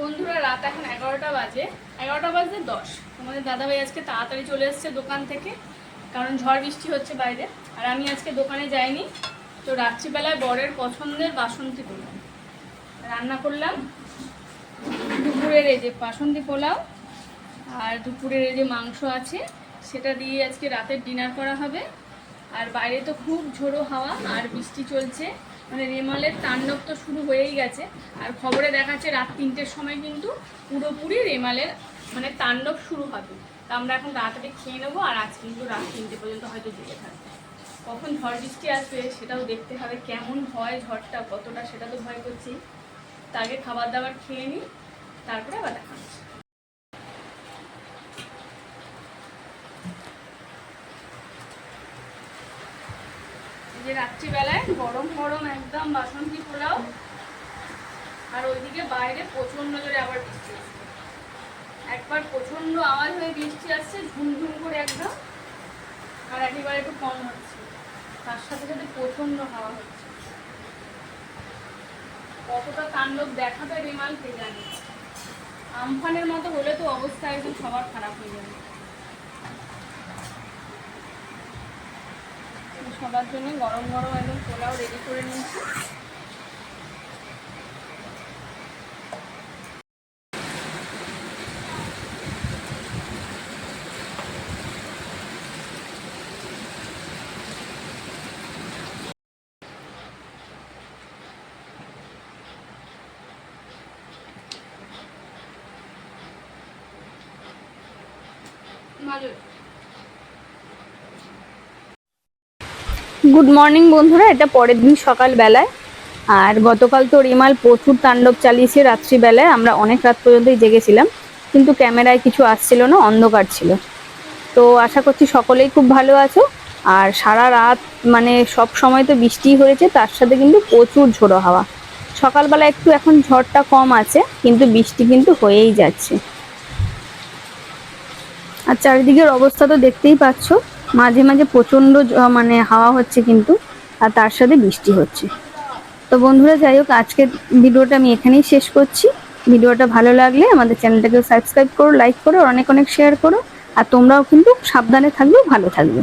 বন্ধুরা, রাত এখন এগারোটা বাজে। এগারোটা বাজে দশ। তোমাদের দাদাভাই আজকে তাড়াতাড়ি চলে এসছে দোকান থেকে, কারণ ঝড় বৃষ্টি হচ্ছে বাইরে। আর আমি আজকে দোকানে যাইনি, তো রাত্রিবেলায় বরের পছন্দের বাসন্তী করলাম রান্না করলাম দুপুরের এই যে বাসন্তী পোলাও আর দুপুরের এই যে মাংস আছে, সেটা দিয়ে আজকে রাতের ডিনার করা হবে। আর বাইরে তো খুব ঝোড়ো হাওয়া আর বৃষ্টি চলছে। মানে রেমালের তাণ্ডব তো শুরু হয়েই গেছে। আর খবরে দেখাচ্ছে রাত তিনটের সময় কিন্তু পুরোপুরি রেমালের মানে তাণ্ডব শুরু হবে। তা আমরা এখন তাড়াতাড়ি খেয়ে নেব আর আজ কিন্তু রাত তিনটে পর্যন্ত হয়তো জেগে থাকবে। কখন ঝড় বৃষ্টি আসবে সেটাও দেখতে হবে, কেমন হয় ঝড়টা, কতটা সেটা তো ভয় করছি। তা আগে খাবার দাবার খেয়ে নিই, তারপরে আবার দেখা হচ্ছে। যে রাত্রিবেলায় গরম গরম একদম বাসন্তী পোলাও আর ওইদিকে বাইরে প্রচণ্ড জোরে আবার বৃষ্টি আসছে। একবার প্রচণ্ড আওয়াজ হয়ে বৃষ্টি আসছে, ঝুমঝুম করে একদম, আর একেবারে একটু কম হচ্ছে। তার সাথে সাথে প্রচণ্ড হাওয়া হচ্ছে। কতটা তাণ্ডব দেখাবে রেমাল কে জানে? আমফানের মতো হলে তো অবস্থা একদম সবার খারাপ হয়ে যাবে। সবার জন্য গরম গরম একদম পোলাও রেডি করে নিয়েছি। মাজুর গুড মর্নিং বন্ধুরা। এটা পরের দিন সকালবেলায়। আর গতকাল তো রিমাল প্রচুর তাণ্ডব চালিয়েছে রাত্রিবেলায়। আমরা অনেক রাত পর্যন্তই জেগেছিলাম, কিন্তু ক্যামেরায় কিছু আসছিল না, অন্ধকার ছিল। তো আশা করছি সকলেই খুব ভালো আছো। আর সারা রাত মানে সব সময় তো বৃষ্টি হয়েছে, তার সাথে কিন্তু প্রচুর ঝোড়ো হাওয়া। সকালবেলা একটু এখন ঝড়টা কম আছে, কিন্তু বৃষ্টি কিন্তু হয়েই যাচ্ছে। আর চারিদিকের অবস্থা তো দেখতেই পাচ্ছ। মাঝে মাঝে প্রচণ্ড মানে হাওয়া হচ্ছে কিন্তু, আর তার সাথে বৃষ্টি হচ্ছে। তো বন্ধুরা, যাই হোক, আজকের ভিডিওটা আমি এখানেই শেষ করছি। ভিডিওটা ভালো লাগলে আমাদের চ্যানেলটাকে সাবস্ক্রাইব করো, লাইক করো, অনেক অনেক শেয়ার করো, আর তোমরাও কিন্তু সাবধানে থাকবে, ভালো থাকবে।